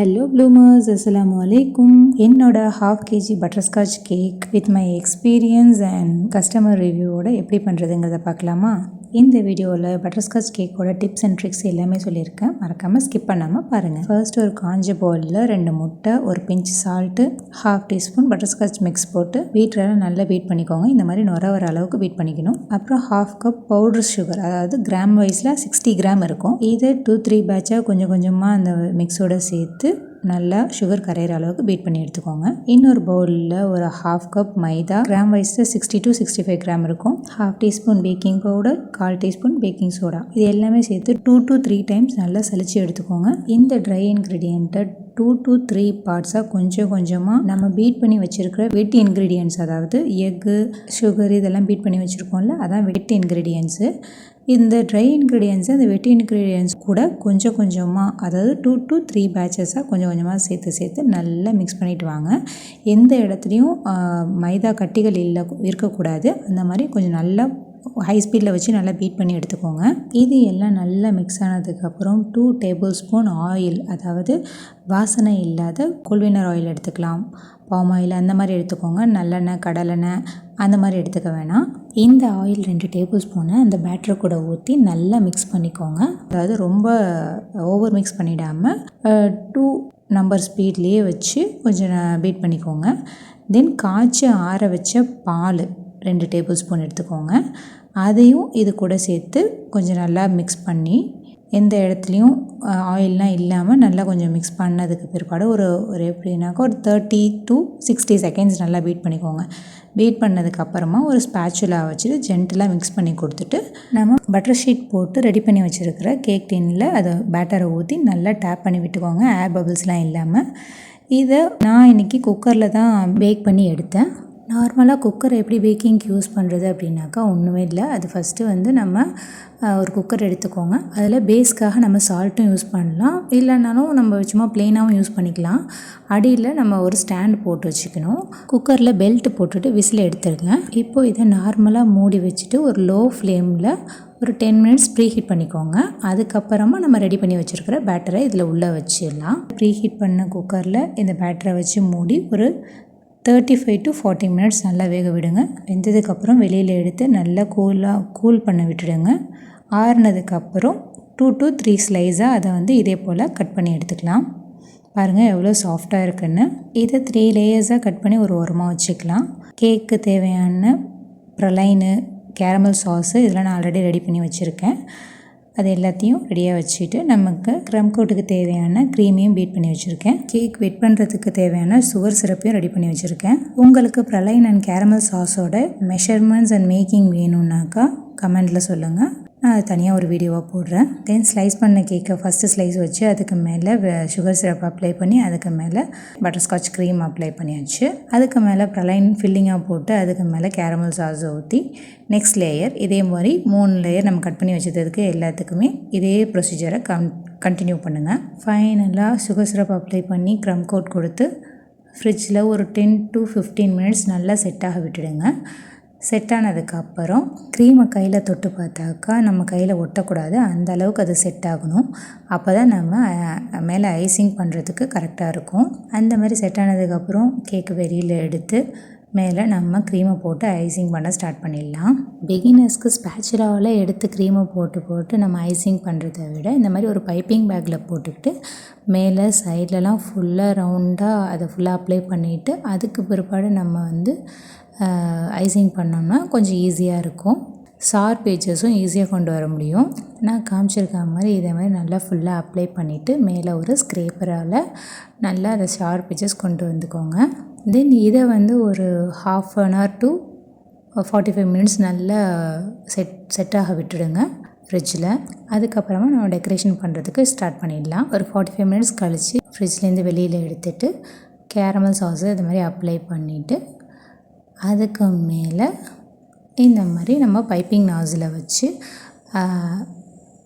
Hello bloomers அஸ்லாம் அலைக்கும் என்னோட half KG butterscotch cake with my experience and customer ரிவ்யூவோட எப்படி பண்ணுறதுங்கிறத பார்க்கலாமா? இந்த வீடியோவில் பட்டர்ஸ்காட்ச் கேக்கோட டிப்ஸ் அண்ட் ட்ரிக்ஸ் எல்லாமே சொல்லியிருக்கேன். மறக்காமல் ஸ்கிப் பண்ணாமல் பாருங்கள் ஃபர்ஸ்ட் ஒரு காஞ்ச பவுலில் ரெண்டு முட்டை ஒரு pinch salt half teaspoon butterscotch mix போட்டு வீட்டில் நல்லா பீட் பண்ணிக்கோங்க. இந்த மாதிரி நுர வர அளவுக்கு பீட் பண்ணிக்கணும். அப்புறம் ஹாஃப் கப் பவுடர் சுகர் அதாவது கிராம் வைஸில் சிக்ஸ்டி கிராம் இருக்கும். இதை டூ த்ரீ பேட்சாக கொஞ்சம் கொஞ்சமாக அந்த மிக்ஸோட சேர்த்து நல்லா சுகர் கரையிற அளவுக்கு பீட் பண்ணி எடுத்துக்கோங்க. இன்னொரு பவுலில் ஒரு ஹாஃப் கப் மைதா. கிராம் வைஸில் sixty to sixty five gram இருக்கும். ஹாஃப் டீஸ்பூன் பேக்கிங் பவுடர் கால் டீஸ்பூன் பேக்கிங் சோடா இது எல்லாமே சேர்த்து டூ டு த்ரீ டைம்ஸ் நல்லா சளிச்சு எடுத்துக்கோங்க. இந்த ட்ரை இன்க்ரீடியண்ட்டை டூ டு த்ரீ பார்ட்ஸாக கொஞ்சம் கொஞ்சமாக நம்ம பீட் பண்ணி வச்சுருக்கிற வெட் இன்க்ரீடியன்ஸ் அதாவது எக்கு சுகர் இதெல்லாம் பீட் பண்ணி வச்சுருக்கோம்ல அதான் வெட் இன்க்ரீடியன்ஸு இந்த ட்ரை இன்க்ரீடியன்ஸை அந்த வெட் இன்க்ரீடியன்ஸ் கூட கொஞ்சம் கொஞ்சமாக அதாவது டூ டு த்ரீ பேட்சஸாக கொஞ்சம் கொஞ்சமாக சேர்த்து சேர்த்து நல்லா மிக்ஸ் பண்ணிவிட்டு வாங்க. எந்த இடத்துலையும் மைதா கட்டிகள் இல்லை இருக்கக்கூடாது. அந்த மாதிரி கொஞ்சம் நல்லா ஹை ஸ்பீடில் வச்சு நல்லா பீட் பண்ணி எடுத்துக்கோங்க. இது எல்லாம் நல்லா மிக்ஸ் ஆனதுக்கப்புறம் டூ டேபிள் ஸ்பூன் ஆயில் அதாவது வாசனை இல்லாத கொள்வினர் ஆயில் எடுத்துக்கலாம். பாம் ஆயில் அந்த மாதிரி எடுத்துக்கோங்க. நல்லெண்ணெய் கடலெண்ணெய் அந்த மாதிரி எடுத்துக்க வேணாம். இந்த ஆயில் ரெண்டு டேபிள் ஸ்பூனை அந்த பேட்டரை கூட ஊற்றி நல்லா மிக்ஸ் பண்ணிக்கோங்க. அதாவது ரொம்ப ஓவர் மிக்ஸ் பண்ணிடாமல் டூ நம்பர் ஸ்பீட்லேயே வச்சு கொஞ்சம் பீட் பண்ணிக்கோங்க. தென் காய்ச்சி ஆற வச்ச பால் ரெண்டு டேபிள் ஸ்பூன் எடுத்துக்கோங்க. அதையும் இது கூட சேர்த்து கொஞ்சம் நல்லா மிக்ஸ் பண்ணி எந்த இடத்துலையும் ஆயிலெலாம் இல்லாமல் நல்லா கொஞ்சம் மிக்ஸ் பண்ணதுக்கு பிற்பாடு ஒரு ஒரு எப்படின்னாக்கா ஒரு தேர்ட்டி டு சிக்ஸ்டி செகண்ட்ஸ் நல்லா பீட் பண்ணிக்கோங்க. பீட் பண்ணதுக்கப்புறமா ஒரு ஸ்பேச்சுலா வச்சுட்டு ஜென்டலாக மிக்ஸ் பண்ணி கொடுத்துட்டு நம்ம பட்டர் ஷீட் போட்டு ரெடி பண்ணி வச்சுருக்கிற கேக் டின்னில் அதை பேட்டரை ஊற்றி நல்லா டேப் பண்ணி விட்டுக்கோங்க. ஏர் பபிள்ஸ்லாம் இல்லாமல் இதை நான் இன்றைக்கி குக்கரில் தான் பேக் பண்ணி எடுத்தேன். நார்மலாக குக்கர் எப்படி பேக்கிங்க்கு யூஸ் பண்ணுறது அப்படின்னாக்கா ஒன்றுமே இல்லை. அது ஃபஸ்ட்டு வந்து நம்ம ஒரு குக்கர் எடுத்துக்கோங்க. அதில் பேஸ்க்காக நம்ம சால்ட்டும் யூஸ் பண்ணலாம். இல்லைனாலும் நம்ம சும்மா ப்ளெயினாகவும் யூஸ் பண்ணிக்கலாம். அடியில் நம்ம ஒரு ஸ்டாண்ட் போட்டு வச்சுக்கணும். குக்கரில் பெல்ட் போட்டுட்டு விசில் எடுத்துருங்க. இப்போது இதை நார்மலாக மூடி வச்சுட்டு ஒரு லோ ஃப்ளேமில் ஒரு டென் மினிட்ஸ் ப்ரீ ஹீட் பண்ணிக்கோங்க. அதுக்கப்புறமா நம்ம ரெடி பண்ணி வச்சுருக்கிற பேட்டரை இதில் உள்ளே வச்சிடலாம். ப்ரீ ஹீட் பண்ண குக்கரில் இந்த பேட்டரை வச்சு மூடி ஒரு thirty five to forty minutes நல்லா வேக விடுங்க. வெந்ததுக்கப்புறம் வெளியில் எடுத்து நல்லா கூலாக கூல் பண்ண விட்டுடுங்க. ஆறுனதுக்கப்புறம் டூ டு த்ரீ ஸ்லைஸாக அதை வந்து இதே போல் கட் பண்ணி எடுத்துக்கலாம். பாருங்கள் எவ்வளோ சாஃப்டாக இருக்குன்னு. இதை த்ரீ லேயர்ஸாக கட் பண்ணி ஒரு உரமாக வச்சுக்கலாம். கேக்கு தேவையான ப்ரலைனு கேரமல் சாஸு இதெல்லாம் நான் ஆல்ரெடி ரெடி பண்ணி வச்சுருக்கேன். அது எல்லாத்தையும் ரெடியாக வச்சுட்டு நமக்கு க்ரம் கோட்டுக்கு தேவையான க்ரீமையும் பீட் பண்ணி வச்சுருக்கேன். கேக் வெட் பண்ணுறதுக்கு தேவையான சுகர் சிரப்பையும் ரெடி பண்ணி வச்சுருக்கேன். உங்களுக்கு ப்ரலைன் அண்ட் கேரமல் சாஸோட மெஷர்மெண்ட்ஸ் அண்ட் மேக்கிங் வேணும்னாக்கா கமெண்டில் சொல்லுங்கள் நான் அது தனியாக ஒரு வீடியோவாக போடுறேன். தென் ஸ்லைஸ் பண்ண கேக்கை ஃபஸ்ட்டு ஸ்லைஸ் வச்சு அதுக்கு மேலே சுகர் சிரப் அப்ளை பண்ணி அதுக்கு மேலே பட்டர்ஸ்காட்ச் க்ரீம் அப்ளை பண்ணியாச்சு. அதுக்கு மேலே ப்ரலைன் ஃபில்லிங்காக போட்டு அதுக்கு மேலே கேரமல் சாஸ் ஊற்றி நெக்ஸ்ட் லேயர் இதே மாதிரி மூணு லேயர் நம்ம கட் பண்ணி வச்சதுக்கு எல்லாத்துக்குமே இதே ப்ரொசீஜரை கம் கண்டினியூ பண்ணுங்கள் ஃபைனலாக சுகர் சிரப் அப்ளை பண்ணி க்ரம் கோட் கொடுத்து ஃப்ரிட்ஜில் ஒரு டென் டு ஃபிஃப்டீன் மினிட்ஸ் நல்லா செட்டாக விட்டுடுங்க. செட் ஆனதுக்கப்புறம் க்ரீமை கையில் தொட்டு பார்த்தாக்கா நம்ம கையில் ஒட்டக்கூடாது. அந்த அளவுக்கு அது செட் ஆகணும். அப்போ தான் நம்ம மேலே ஐசிங் பண்ணுறதுக்கு கரெக்டாக இருக்கும். அந்த மாதிரி செட் ஆனதுக்கப்புறம் கேக்கு வெளியில் எடுத்து மேலே நம்ம க்ரீமை போட்டு ஐசிங் பண்ண ஸ்டார்ட் பண்ணிடலாம். பிகினர்ஸ்க்கு ஸ்பேச்சுலாவில் எடுத்து க்ரீமை போட்டு போட்டு நம்ம ஐசிங் பண்ணுறத விட இந்த மாதிரி ஒரு பைப்பிங் பேக்கில் போட்டுக்கிட்டு மேலே சைட்லலாம் ஃபுல்லாக ரவுண்டாக அதை ஃபுல்லாக அப்ளை பண்ணிவிட்டு அதுக்கு பிற்பாடு நம்ம வந்து ஐசிங் பண்ணோம்னா கொஞ்சம் ஈஸியாக இருக்கும். ஷார்ப் பேஜஸும் ஈஸியாக கொண்டு வர முடியும். நான் காமிச்சிருக்க மாதிரி இதே மாதிரி நல்லா ஃபுல்லாக அப்ளை பண்ணிவிட்டு மேலே ஒரு ஸ்க்ரேப்பரால் நல்லா அதை ஷார்ப் பேஜஸ் கொண்டு வந்துக்கோங்க. தென் இதை வந்து ஒரு half an hour to forty five minutes நல்லா செட் செட்டாக விட்டுடுங்க ஃப்ரிட்ஜில் அதுக்கப்புறமா நம்ம டெக்கரேஷன் பண்ணுறதுக்கு ஸ்டார்ட் பண்ணிடலாம். ஒரு ஃபார்ட்டி ஃபைவ் மினிட்ஸ் கழித்து ஃப்ரிட்ஜ்லேருந்து வெளியில் எடுத்துகிட்டு கேரமல் சாஸு இது மாதிரி அப்ளை பண்ணிவிட்டு அதுக்கு மேலே இந்த மாதிரி நம்ம பைப்பிங் நாஸில் வச்சு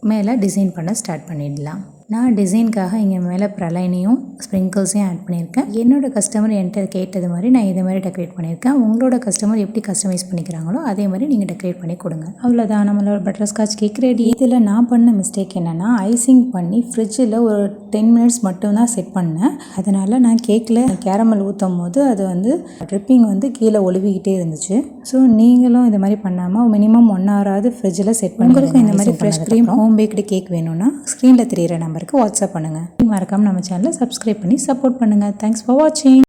மேலே டிசைன் பண்ண ஸ்டார்ட் பண்ணிடலாம். நான் டிசைனுக்காக இங்கே மேலே ப்ரலைனையும் ஸ்ப்ரிங்கிள்ஸையும் ஆட் பண்ணியிருக்கேன். என்னோட கஸ்டமர் என்கிட்ட கேட்டது மாதிரி நான் இதே மாதிரி டெக்கரேட் பண்ணியிருக்கேன். உங்களோட கஸ்டமர் எப்படி கஸ்டமைஸ் பண்ணிக்கிறாங்களோ அதே மாதிரி நீங்கள் டெக்கரேட் பண்ணி கொடுங்க. அவ்வளோதான் நம்மளோட பட்டர் ஸ்காட்ச் கேக் ரெடி இதில் நான் பண்ண மிஸ்டேக் என்னென்னா ஐசிங் பண்ணி ஃப்ரிட்ஜில் ஒரு டென் மினிட்ஸ் மட்டும்தான் செட் பண்ணேன். அதனால் நான் கேக்கில் கேரமல் ஊற்றும் போது அது வந்து ட்ரிப்பிங் வந்து கீழே ஒழுவிக்கிட்டே இருந்துச்சு. ஸோ நீங்களும் இந்த மாதிரி பண்ணாமல் மினிமம் ஒன் ஹவராவது ஃப்ரிட்ஜில் செட் பண்ணி உங்களுக்கும் இந்த மாதிரி fresh cream home baked cake வேணும்னா ஸ்க்ரீனில் தெரியிற நம்பருக்கு வாட்ஸ்அப் பண்ணுங்கள் மறக்காமல் நம்ம சேனலை சப்ஸ்கிரைப் பண்ணி சப்போர்ட் பண்ணுங்கள் தேங்க்ஸ் ஃபார் வாட்சிங்